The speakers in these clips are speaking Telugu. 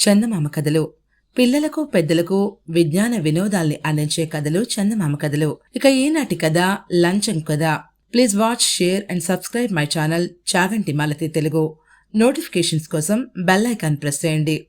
చందమామ కథలు. పిల్లలకు పెద్దలకు విజ్ఞాన వినోదాల్ని అందించే కథలు చందమామ కథలు. ఇక ఈనాటి కథ లంచం కథ. Please watch share and subscribe my channel Chaganti Malathi Telugu. Notifications కోసం బెల్ ఐకాన్ ప్రెస్ చేయండి.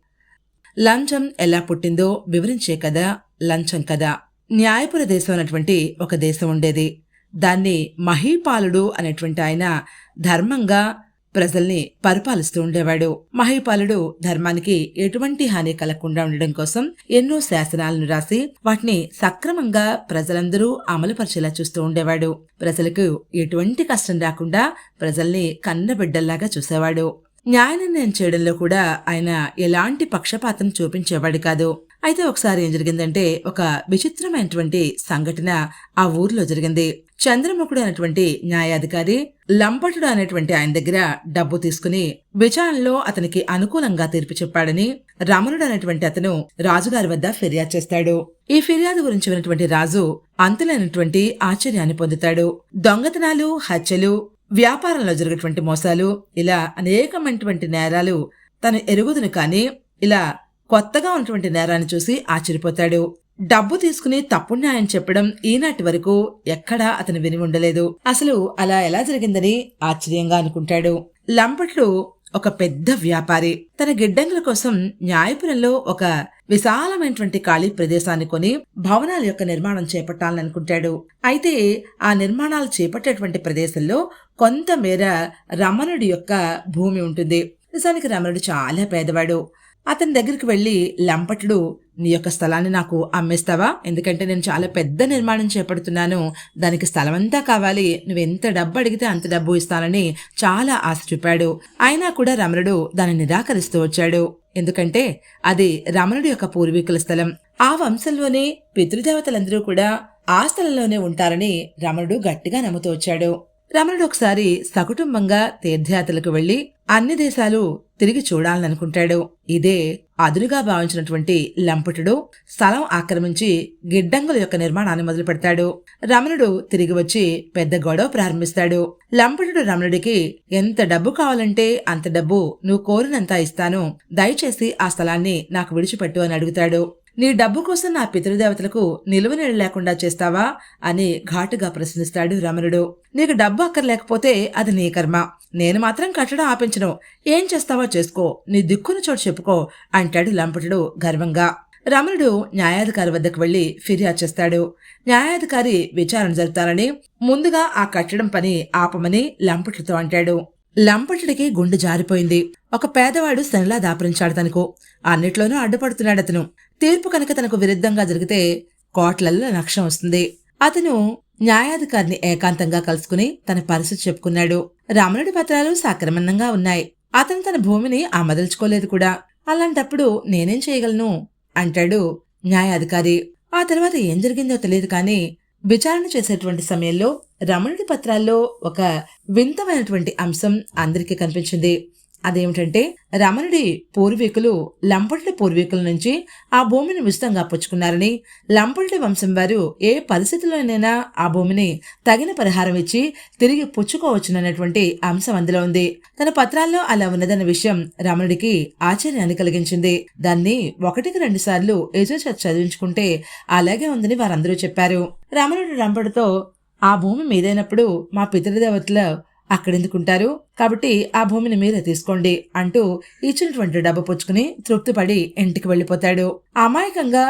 లంచం ఎలా పుట్టిందో వివరించే కథ లంచం కథ. న్యాయపుర దేశం అన్నటువంటి ఒక దేశం ఉండేది. దాన్ని మహీపాలుడు అనేటువంటి ఆయన ధర్మంగా ప్రజల్ని పరిపాలిస్తూ ఉండేవాడు. మహీపాలుడు ధర్మానికి ఎటువంటి హాని కలగకుండా ఉండడం కోసం ఎన్నో శాసనాలను రాసి వాటిని సక్రమంగా ప్రజలందరూ అమలుపరిచేలా చూస్తూ ఉండేవాడు. ప్రజలకు ఎటువంటి కష్టం రాకుండా ప్రజల్ని కన్నబిడ్డల్లాగా చూసేవాడు. న్యాయ నిర్ణయం చేయడంలో కూడా ఆయన ఎలాంటి పక్షపాతం చూపించేవాడు కాదు. అయితే ఒకసారి ఏం జరిగిందంటే ఒక విచిత్రమైనటువంటి సంఘటన ఆ ఊర్లో జరిగింది. చంద్రముఖుడు అనేటువంటి న్యాయాధికారి లంపటుడు అనేటువంటి ఆయన దగ్గర డబ్బు తీసుకుని విచారణలో అతనికి అనుకూలంగా తీర్పు చెప్పాడని రమణుడు అనేటువంటి అతను రాజుగారి వద్ద ఫిర్యాదు చేస్తాడు. ఈ ఫిర్యాదు గురించి విన్నటువంటి రాజు అంతులైనటువంటి ఆశ్చర్యాన్ని పొందుతాడు. దొంగతనాలు హత్యలు వ్యాపారంలో జరిగేటువంటి మోసాలు ఇలా అనేకమైనటువంటి నేరాలు తను ఎరుగుదును కానీ ఇలా కొత్తగా ఉన్నటువంటి నేరాన్ని చూసి ఆశ్చర్యపోతాడు. డబ్బు తీసుకుని తప్పు న్యాయం చెప్పడం ఈనాటి వరకు ఎక్కడా అతను విని ఉండలేదు. అసలు అలా ఎలా జరిగిందని ఆశ్చర్యంగా అనుకుంటాడు. లంపట్లు ఒక పెద్ద వ్యాపారి. తన గిడ్డంగుల కోసం న్యాయపురంలో ఒక విశాలమైనటువంటి ఖాళీ ప్రదేశాన్ని కొని భవనాల యొక్క నిర్మాణం చేపట్టాలని అనుకుంటాడు. అయితే ఆ నిర్మాణాలు చేపట్టేటువంటి ప్రదేశంలో కొంతమేర రమణుడి యొక్క భూమి ఉంటుంది. నిజానికి రమణుడు చాలా పేదవాడు. అతని దగ్గరికి వెళ్ళి లంపటుడు నీ యొక్క స్థలాన్ని నాకు అమ్మేస్తావా? ఎందుకంటే నేను చాలా పెద్ద నిర్మాణం చేపడుతున్నాను. దానికి స్థలం అంతా కావాలి. నువ్వు ఎంత డబ్బు అడిగితే అంత డబ్బు ఇస్తానని చాలా ఆశ చూపాడు. అయినా కూడా రమణుడు దాన్ని నిరాకరిస్తూ వచ్చాడు. ఎందుకంటే అది రమణుడి యొక్క పూర్వీకుల స్థలం. ఆ వంశంలోనే పితృదేవతలందరూ కూడా ఆ స్థలంలోనే ఉంటారని రమణుడు గట్టిగా నమ్ముతూ వచ్చాడు. రమణుడు ఒకసారి సకుటుంబంగా తీర్థయాత్రలకు వెళ్ళి అన్ని దేశాలు తిరిగి చూడాలనుకుంటాడు. ఇదే అదునుగా భావించినటువంటి లంపటుడు స్థలం ఆక్రమించి గిడ్డంగుల యొక్క నిర్మాణాన్ని మొదలు పెడతాడు రమణుడు తిరిగి వచ్చి పెద్ద గొడవ ప్రారంభిస్తాడు. లంపటుడు రమణుడికి ఎంత డబ్బు కావాలంటే అంత డబ్బు నువ్వు కోరినంత ఇస్తాను. దయచేసి ఆ స్థలాన్ని నాకు విడిచిపెట్టు అని అడుగుతాడు. నీ డబ్బు కోసం నా పితృదేవతలకు నిలువ నీళ్ళు లేకుండా చేస్తావా అని ఘాటుగా ప్రశ్నిస్తాడు రమణుడు. నీకు డబ్బు అక్కర్లేకపోతే అది నీ కర్మ. నేను మాత్రం కట్టడం ఆపించను. ఏం చేస్తావో చేసుకో. నీ దిక్కును చోటు చెప్పుకో అంటాడు లంపటుడు గర్వంగా. రమణుడు న్యాయాధికారి వద్దకు వెళ్ళి ఫిర్యాదు చేస్తాడు. న్యాయాధికారి విచారణ జరుపుతానని ముందుగా ఆ కట్టడం పని ఆపమని లంపటుడితో అంటాడు. లంపటుడికి గుండె జారిపోయింది. ఒక పేదవాడు శనిలా దాపరించాడు తనకు. అన్నిట్లోనూ అడ్డుపడుతున్నాడు అతను తీర్పు కనుక తనకు విరుద్ధంగా జరిగితే కోట్లల్లో నక్షం వస్తుంది. అతను న్యాయాధికారిని ఏకాంతంగా కలుసుకుని తన పరిస్థితి చెప్పుకున్నాడు. రమణుడి పత్రాలు సక్రమంగా ఉన్నాయి. అతను తన భూమిని ఆమదలుచుకోలేదు కూడా. అలాంటప్పుడు నేనేం చేయగలను? అంటాడు న్యాయాధికారి. ఆ తర్వాత ఏం జరిగిందో తెలియదు కానీ విచారణ చేసేటువంటి సమయంలో రమణుడి పత్రాల్లో ఒక వింతమైనటువంటి అంశం అందరికీ కనిపించింది. అదేమిటంటే రమణుడి పూర్వీకులు లంపటి పూర్వీకుల నుంచి ఆ భూమిని ఉచితంగా పుచ్చుకున్నారని లంపటి వంశం వారు ఏ పరిస్థితుల్లోనైనా ఆ భూమిని తగిన పరిహారం ఇచ్చి తిరిగి పుచ్చుకోవచ్చునన్నటువంటి అంశం అందులో ఉంది. తన పత్రాల్లో అలా ఉన్నదన్న విషయం రమణుడికి ఆశ్చర్యాన్ని కలిగించింది. దాన్ని ఒకటికి రెండు సార్లు ఎదురు చదివించుకుంటే అలాగే ఉందని వారందరూ చెప్పారు. రమణుడు రంపడితో ఆ భూమి మీదైనప్పుడు మా పితృదేవతల అక్కడెందుకుంటారు? కాబట్టి ఆ భూమిని మీరే తీసుకోండి అంటూ ఇచ్చినటువంటి డబ్బు పుచ్చుకుని తృప్తిపడి ఇంటికి వెళ్ళిపోతాడు. అమాయకంగా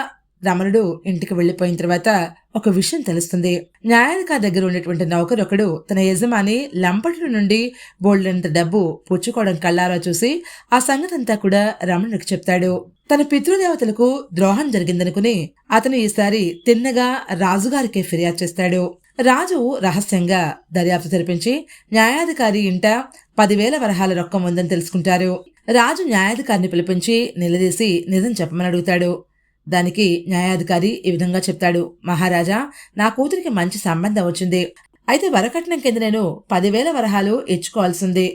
రమణుడు ఇంటికి వెళ్ళిపోయిన తర్వాత ఒక విషయం తెలుస్తుంది. న్యాయాధికారి దగ్గర ఉన్నటువంటి నౌకరు ఒకడు తన యజమాని లంపటి నుండి బోల్డంత డబ్బు పుచ్చుకోవడం కళ్ళారా చూసి ఆ సంగతంతా కూడా రమణుడికి చెప్తాడు. తన పితృదేవతలకు ద్రోహం జరిగిందనుకుని అతను ఈసారి తిన్నగా రాజుగారికే ఫిర్యాదు చేస్తాడు. రాజు రహస్యంగా దర్యాప్తు జరిపించి న్యాయాధికారి ఇంట పదివేల వరహాల రొక్కం ఉందని తెలుసుకుంటారు. రాజు న్యాయాధికారిని పిలిపించి నిలదీసి నిజం చెప్పమని అడుగుతాడు. దానికి న్యాయాధికారి ఈ విధంగా చెప్తాడు. మహారాజా నా కూతురికి మంచి సంబంధం వచ్చింది. అయితే వరకట్నం కింద నేను పదివేల వరహాలు ఇచ్చుకోవాల్సింది.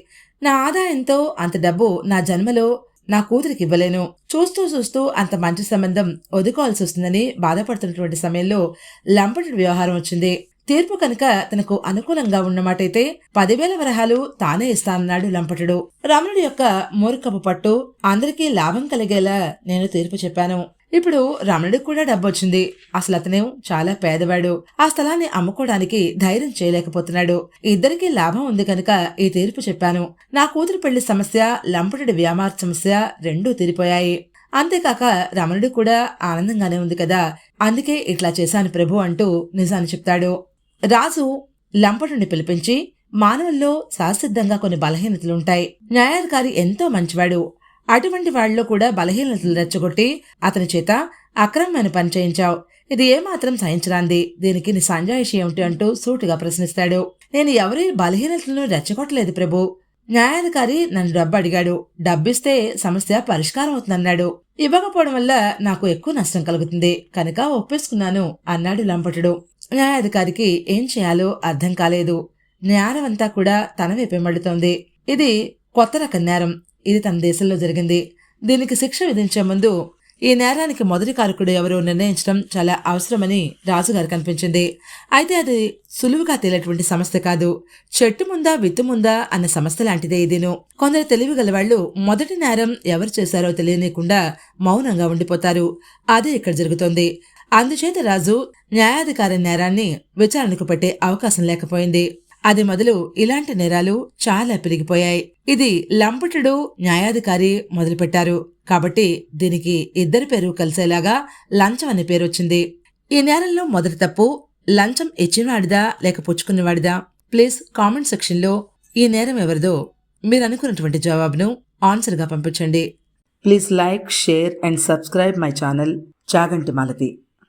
నా ఆదాయంతో అంత డబ్బు నా జన్మలో నా కూతురికి ఇవ్వలేను. చూస్తూ చూస్తూ అంత మంచి సంబంధం వదుకోవాల్సి వస్తుందని బాధపడుతున్నటువంటి సమయంలో లంపటి వ్యవహారం వచ్చింది. తీర్పు కనుక తనకు అనుకూలంగా ఉన్నమాటైతే పదివేల వరహాలు తానే ఇస్తానన్నాడు లంపటుడు. రమణుడి యొక్క మూర్ఖపు పట్టు అందరికీ లాభం కలిగేలా నేను తీర్పు చెప్పాను. ఇప్పుడు రమణుడికి కూడా డబ్బొచ్చింది. అసలు అతనే చాలా పేదవాడు. ఆ స్థలాన్ని అమ్ముకోవడానికి ధైర్యం చేయలేకపోతున్నాడు. ఇద్దరికీ లాభం ఉంది కనుక ఈ తీర్పు చెప్పాను. నా కూతురు పెళ్ళి సమస్య లంపటుడి వ్యామార సమస్య రెండూ తీరిపోయాయి. అంతేకాక రమణుడు కూడా ఆనందంగానే ఉంది కదా. అందుకే ఇట్లా చేశాను ప్రభు అంటూ నిజాన్ని చెప్తాడు. రాజు లంపటుని పిలిపించి మానవుల్లో సహసిద్ధంగా కొన్ని బలహీనతలుంటాయి. న్యాయాధికారి ఎంతో మంచివాడు. అటువంటి వాళ్ళలో కూడా బలహీనతలు రెచ్చగొట్టి అతని చేత అక్రమమైన పని చేయించావు. ఇది ఏమాత్రం సహించరాంది. దీనికి నీ సంజాయిషి ఏమిటి అంటూ సూటిగా ప్రశ్నిస్తాడు. నేను ఎవరి బలహీనతలను రెచ్చగొట్టలేదు ప్రభు. న్యాయాధికారి నన్ను డబ్బు అడిగాడు. డబ్బిస్తే సమస్య పరిష్కారం అవుతుందన్నాడు. ఇవ్వకపోవడం వల్ల నాకు ఎక్కువ నష్టం కలుగుతుంది. కనుక ఒప్పేసుకున్నాను అన్నాడు లంపటుడు. న్యాయాధికారికి ఏం చేయాలో అర్థం కాలేదు. నేరం అంతా కూడా తన వైపే మడుతోంది. ఇది కొత్త రకం నేరం. ఇది తన దేశంలో జరిగింది. దీనికి శిక్ష విధించే ముందు ఈ నేరానికి మొదటి కారకుడు ఎవరో నిర్ణయించడం చాలా అవసరమని రాజుగారికి అనిపించింది అయితే అది సులువుగా తేలేటువంటి సమస్య కాదు. చెట్టు ముందా విత్తు ముందా అన్న సమస్య లాంటిదే ఇదిను. కొందరు తెలివి గలవాళ్ళు మొదటి నేరం ఎవరు చేశారో తెలియనీయకుండా మౌనంగా ఉండిపోతారు. అదే ఇక్కడ జరుగుతోంది. అందుచేత రాజు న్యాయాధికారి నేరాన్ని విచారణకు పెట్టే అవకాశం లేకపోయింది. అది మొదలు ఇలాంటి నేరాలు చాలా పెరిగిపోయాయి. ఇది లంపటుడు న్యాయాధికారి మొదలుపెట్టారు. కాబట్టి దీనికి ఇద్దరి పేరు కలిసేలాగా లంచం అనే పేరు వచ్చింది. ఈ నేరంలో మొదటి తప్పు లంచం ఇచ్చినవాడిదా లేక పుచ్చుకున్నవాడిదా? ప్లీజ్ కామెంట్ సెక్షన్లో ఈ నేరం ఎవరిదో మీరు అనుకున్నటువంటి జవాబును ఆన్సర్గా పంపించండి. Please like share and subscribe my channel. Chaganti Malathi.